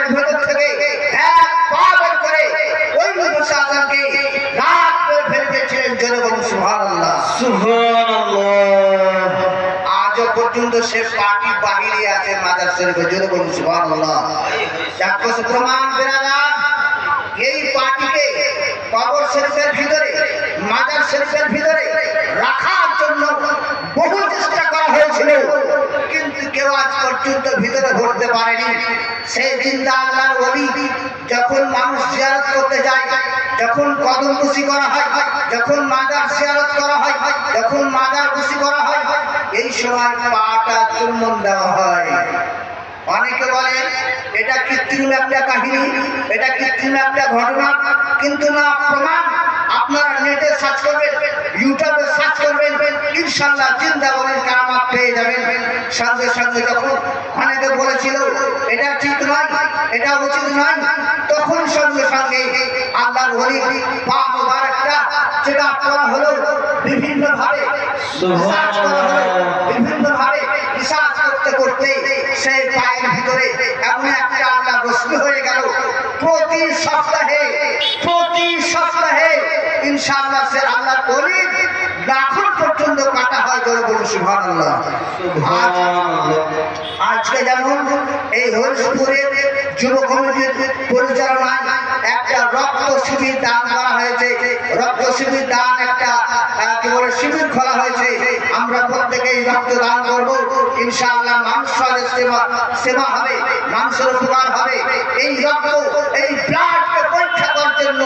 মাজারের ভেতর থেকে এক পা বের করে ওই রাত করে ফেলে দিয়েছিলেন জনগণ সুবহানাল্লাহ। সুবহানাল্লাহ। আজও পর্যন্ত সে পাটি বাহিরে আছে মাদার শরীফে জনগণ সুবহানাল্লাহ। সাক্ষ্য প্রমাণ এই পার্টিকে কবর শরীফের ভিতরে মাজার শরীফের ভিতরে রাখার জন্য বহু চেষ্টা করা হয়েছিল কিন্তু কেউ আজ পর্যন্ত ভিতরে পারেনি। সেই আল্লাহর ওলি যখন মানুষ জিয়ারত করতে যায়, যখন কদম কুশি করা হয়, যখন জিয়ারত করা হয়, যখন মাজার কুশি করা হয়, এই সময় পাটা চুম্বন দেওয়া হয়। অনেকে বলে, এটা কৃত্রিম একটা কাহিনী, এটা কৃত্রিম একটা ঘটনা, কিন্তু না, প্রমাণ আপনারা নেটে সার্চ করবেন ইউটিউবে সার্চ করবেন ইনশাল্লাহ কারামাত পেয়ে যাবেন সঙ্গে সঙ্গে যখন অনেকে বলেছিল, এটা ঠিক নয়, এটা উচিত নয়, তখন সঙ্গে সঙ্গে আল্লাহর হলি পা মোবারকটা যেটা করা হলো বিভিন্ন ভাবে বিভিন্ন ভাবে রিসার্চ করতে করতে সেই পায়ের ভিতরে এমন একটা আল্লাহ রশ্মি হয়ে গেল। প্রতি সপ্তাহে প্রতি সপ্তাহে ইনশাআল্লাহ সে আল্লাহ পর্যন্ত জোরে বলুন, সুবহানাল্লাহ। আজকে যেমন এই হরিশপুরের যুব কমিটির পরিচালনায় একটা রক্ত শিবির দান করা হয়েছে। রক্ত শিবির দান একটা কি বলে, শিবির খোলা হয়েছে। আমরা প্রত্যেকেই রক্ত দান করব। ইনশাআল্লাহ মানুষের সেবা সেবা হবে, মানুষের উপকার হবে। এই রক্ত, এই ব্লাডকে পরীক্ষা করার জন্য